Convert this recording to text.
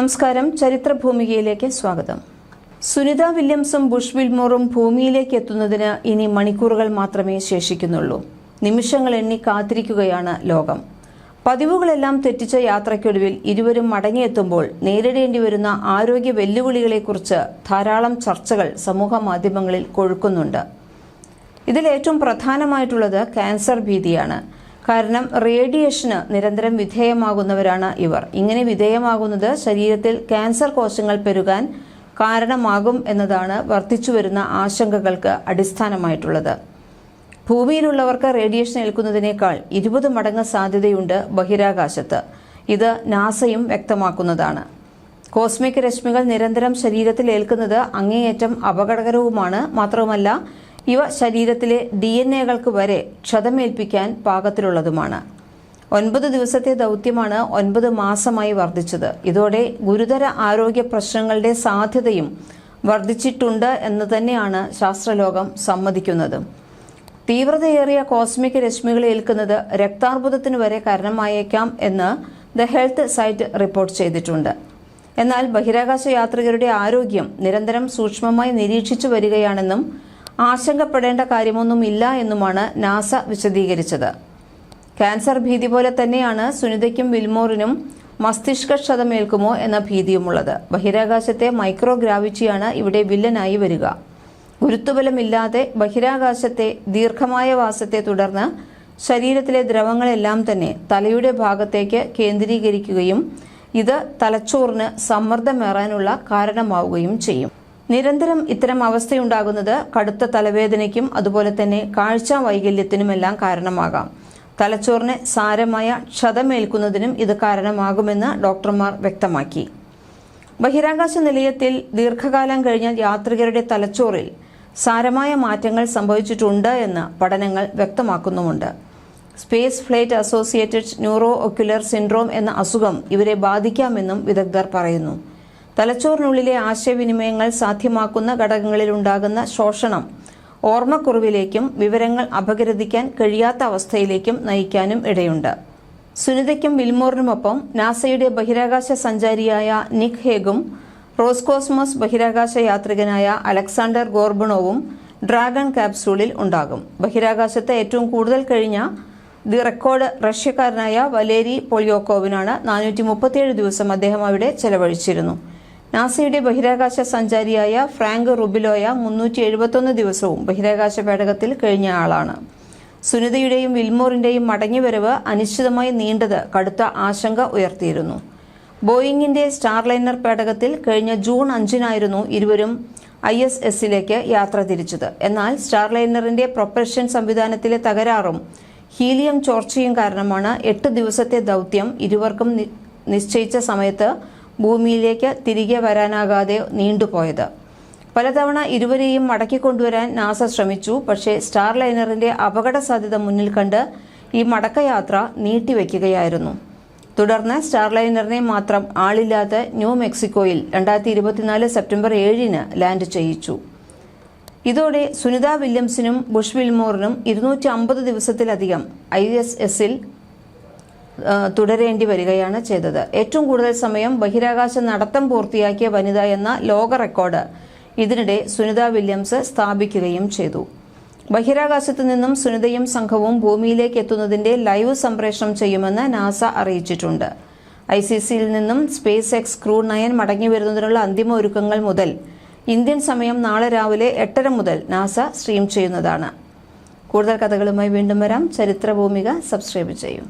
നമസ്കാരം. ചരിത്രഭൂമികയിലേക്ക് സ്വാഗതം. സുനിത വില്യംസും ബുഷ് വിൽമോറും ഭൂമിയിലേക്ക് എത്തുന്നതിന് ഇനി മണിക്കൂറുകൾ മാത്രമേ ശേഷിക്കുന്നുള്ളൂ. നിമിഷങ്ങൾ എണ്ണി കാത്തിരിക്കുകയാണ് ലോകം. പതിവുകളെല്ലാം തെറ്റിച്ച യാത്രയ്ക്കൊടുവിൽ ഇരുവരും മടങ്ങിയെത്തുമ്പോൾ നേരിടേണ്ടി വരുന്ന ആരോഗ്യ വെല്ലുവിളികളെക്കുറിച്ച് ധാരാളം ചർച്ചകൾ സമൂഹ മാധ്യമങ്ങളിൽ കൊഴുക്കുന്നുണ്ട്. ഇതിൽ ഏറ്റവും പ്രധാനമായിട്ടുള്ളത് ക്യാൻസർ ഭീതിയാണ്. കാരണം റേഡിയേഷന് നിരന്തരം വിധേയമാകുന്നവരാണ് ഇവർ. ഇങ്ങനെ വിധേയമാകുന്നത് ശരീരത്തിൽ ക്യാൻസർ കോശങ്ങൾ പെരുകാൻ കാരണമാകും എന്നതാണ് വർദ്ധിച്ചു വരുന്ന ആശങ്കകൾക്ക് അടിസ്ഥാനമായിട്ടുള്ളത്. ഭൂമിയിലുള്ളവർക്ക് റേഡിയേഷൻ ഏൽക്കുന്നതിനേക്കാൾ ഇരുപത് മടങ്ങ് സാധ്യതയുണ്ട് ബഹിരാകാശത്ത്. ഇത് നാസയും വ്യക്തമാക്കുന്നതാണ്. കോസ്മിക് രശ്മികൾ നിരന്തരം ശരീരത്തിൽ ഏൽക്കുന്നത് അങ്ങേയറ്റം അപകടകരവുമാണ്. മാത്രവുമല്ല ഇവ ശരീരത്തിലെ ഡി എൻ എകൾക്ക് വരെ ക്ഷതമേൽപ്പിക്കാൻ പാകത്തിലുള്ളതുമാണ്. ഒൻപത് ദിവസത്തെ ദൗത്യമാണ് ഒൻപത് മാസമായി വർദ്ധിച്ചത്. ഇതോടെ ഗുരുതര ആരോഗ്യ പ്രശ്നങ്ങളുടെ സാധ്യതയും വർദ്ധിച്ചിട്ടുണ്ട് എന്ന് തന്നെയാണ് ശാസ്ത്രലോകം സമ്മതിക്കുന്നത്. തീവ്രതയേറിയ കോസ്മിക് രശ്മികൾ ഏൽക്കുന്നത് രക്താർബുദത്തിന് വരെ കാരണമായേക്കാം എന്ന് ദ ഹെൽത്ത് സൈറ്റ് റിപ്പോർട്ട് ചെയ്തിട്ടുണ്ട്. എന്നാൽ ബഹിരാകാശ യാത്രികരുടെ ആരോഗ്യം നിരന്തരം സൂക്ഷ്മമായി നിരീക്ഷിച്ചു വരികയാണെന്നും ആശങ്കപ്പെടേണ്ട കാര്യമൊന്നുമില്ല എന്നുമാണ് നാസ വിശദീകരിച്ചത്. ക്യാൻസർ ഭീതി പോലെ തന്നെയാണ് സുനിതയ്ക്കും വിൽമോറിനും മസ്തിഷ്ക ക്ഷതമേൽക്കുമോ എന്ന ഭീതിയുമുള്ളത്. ബഹിരാകാശത്തെ മൈക്രോ ഗ്രാവിറ്റിയാണ് ഇവിടെ വില്ലനായി വരിക. ഗുരുത്വബലമില്ലാതെ ബഹിരാകാശത്തെ ദീർഘമായ വാസത്തെ തുടർന്ന് ശരീരത്തിലെ ദ്രവങ്ങളെല്ലാം തന്നെ തലയുടെ ഭാഗത്തേക്ക് കേന്ദ്രീകരിക്കുകയും ഇത് തലച്ചോറിന് സമ്മർദ്ദമേറാനുള്ള കാരണമാവുകയും ചെയ്യും. നിരന്തരം ഇത്തരം അവസ്ഥയുണ്ടാകുന്നത് കടുത്ത തലവേദനയ്ക്കും അതുപോലെ തന്നെ കാഴ്ച വൈകല്യത്തിനുമെല്ലാം കാരണമാകാം. തലച്ചോറിന് സാരമായ ക്ഷതമേൽക്കുന്നതിനും ഇത് കാരണമാകുമെന്ന് ഡോക്ടർമാർ വ്യക്തമാക്കി. ബഹിരാകാശ നിലയത്തിൽ ദീർഘകാലം കഴിഞ്ഞ യാത്രികരുടെ തലച്ചോറിൽ സാരമായ മാറ്റങ്ങൾ സംഭവിച്ചിട്ടുണ്ട് എന്ന് പഠനങ്ങൾ വ്യക്തമാക്കുന്നുമുണ്ട്. Space flight associated neuro ocular syndrome എന്ന അസുഖം ഇവരെ ബാധിക്കാമെന്നും വിദഗ്ധർ പറയുന്നു. തലച്ചോറിനുള്ളിലെ ആശയവിനിമയങ്ങൾ സാധ്യമാക്കുന്ന ഘടകങ്ങളിൽ ഉണ്ടാകുന്ന ശോഷണം ഓർമ്മക്കുറവിലേക്കും വിവരങ്ങൾ അപഗ്രഥിക്കാൻ കഴിയാത്ത അവസ്ഥയിലേക്കും നയിക്കാനും ഇടയുണ്ട്. സുനിതയ്ക്കും വിൽമോറിനുമൊപ്പം നാസയുടെ ബഹിരാകാശ സഞ്ചാരിയായ നിക് ഹേഗും റോസ്കോസ്മോസ് ബഹിരാകാശ യാത്രികനായ അലക്സാണ്ടർ ഗോർബണോവും ഡ്രാഗൺ ക്യാപ്സൂളിൽ ഉണ്ടാകും. ബഹിരാകാശത്തെ ഏറ്റവും കൂടുതൽ കഴിഞ്ഞ ദി റെക്കോർഡ് റഷ്യക്കാരനായ വലേരി പൊളിയോക്കോവിനാണ് നാനൂറ്റി ദിവസം അദ്ദേഹം അവിടെ ചെലവഴിച്ചിരുന്നു. നാസയുടെ ബഹിരാകാശ സഞ്ചാരിയായ ഫ്രാങ്ക് റുബിലോയ മുന്നൂറ്റി എഴുപത്തൊന്ന് ദിവസവും ബഹിരാകാശ പേടകത്തിൽ കഴിഞ്ഞ ആളാണ്. സുനിതയുടെയും വിൽമോറിന്റെയും മടങ്ങിവരവ് അനിശ്ചിതമായി നീണ്ടത് കടുത്ത ആശങ്ക ഉയർത്തിയിരുന്നു. ബോയിങ്ങിന്റെ സ്റ്റാർലൈനർ പേടകത്തിൽ കഴിഞ്ഞ ജൂൺ അഞ്ചിനായിരുന്നു ഇരുവരും ഐ എസ് എസിലേക്ക് യാത്ര തിരിച്ചത്. എന്നാൽ സ്റ്റാർലൈനറിന്റെ പ്രൊപ്പൽഷൻ സംവിധാനത്തിലെ തകരാറും ഹീലിയം ചോർച്ചയും കാരണമാണ് എട്ട് ദിവസത്തെ ദൗത്യം ഇരുവർക്കും നിശ്ചയിച്ച സമയത്ത് ഭൂമിയിലേക്ക് തിരികെ വരാനാകാതെ നീണ്ടുപോയത്. പലതവണ ഇരുവരെയും മടക്കിക്കൊണ്ടുവരാൻ നാസ ശ്രമിച്ചു. പക്ഷേ സ്റ്റാർ ലൈനറിന്റെ അപകട സാധ്യത മുന്നിൽ കണ്ട് ഈ മടക്കയാത്ര നീട്ടിവെക്കുകയായിരുന്നു. തുടർന്ന് സ്റ്റാർ ലൈനറിനെ മാത്രം ആളില്ലാത്ത ന്യൂ മെക്സിക്കോയിൽ രണ്ടായിരത്തി ഇരുപത്തിനാല് സെപ്റ്റംബർ ഏഴിന് ലാൻഡ് ചെയ്യിച്ചു. ഇതോടെ സുനിത വില്യംസിനും ബുഷ് വിൽമോറിനും ഇരുന്നൂറ്റി അമ്പത് ദിവസത്തിലധികം ഐ എസ് എസിൽ തുടരേണ്ടി വരികയാണ് ചെയ്തത്. ഏറ്റവും കൂടുതൽ സമയം ബഹിരാകാശ നടത്തം പൂർത്തിയാക്കിയ വനിത എന്ന ലോക റെക്കോർഡ് ഇതിനിടെ സുനിത വില്യംസ് സ്ഥാപിക്കുകയും ചെയ്തു. ബഹിരാകാശത്തു നിന്നും സുനിതയും സംഘവും ഭൂമിയിലേക്ക് എത്തുന്നതിന്റെ ലൈവ് സംപ്രേഷണം ചെയ്യുമെന്ന് നാസ അറിയിച്ചിട്ടുണ്ട്. ഐ സി സിയിൽ നിന്നും സ്പേസ് എക്സ് ക്രൂ നയൻ മടങ്ങി വരുന്നതിനുള്ള അന്തിമ ഒരുക്കങ്ങൾ മുതൽ ഇന്ത്യൻ സമയം നാളെ രാവിലെ എട്ടര മുതൽ നാസ സ്ട്രീം ചെയ്യുന്നതാണ്. കൂടുതൽ കഥകളുമായി വീണ്ടും വരാം. ചരിത്രഭൂമിക സബ്സ്ക്രൈബ് ചെയ്യും.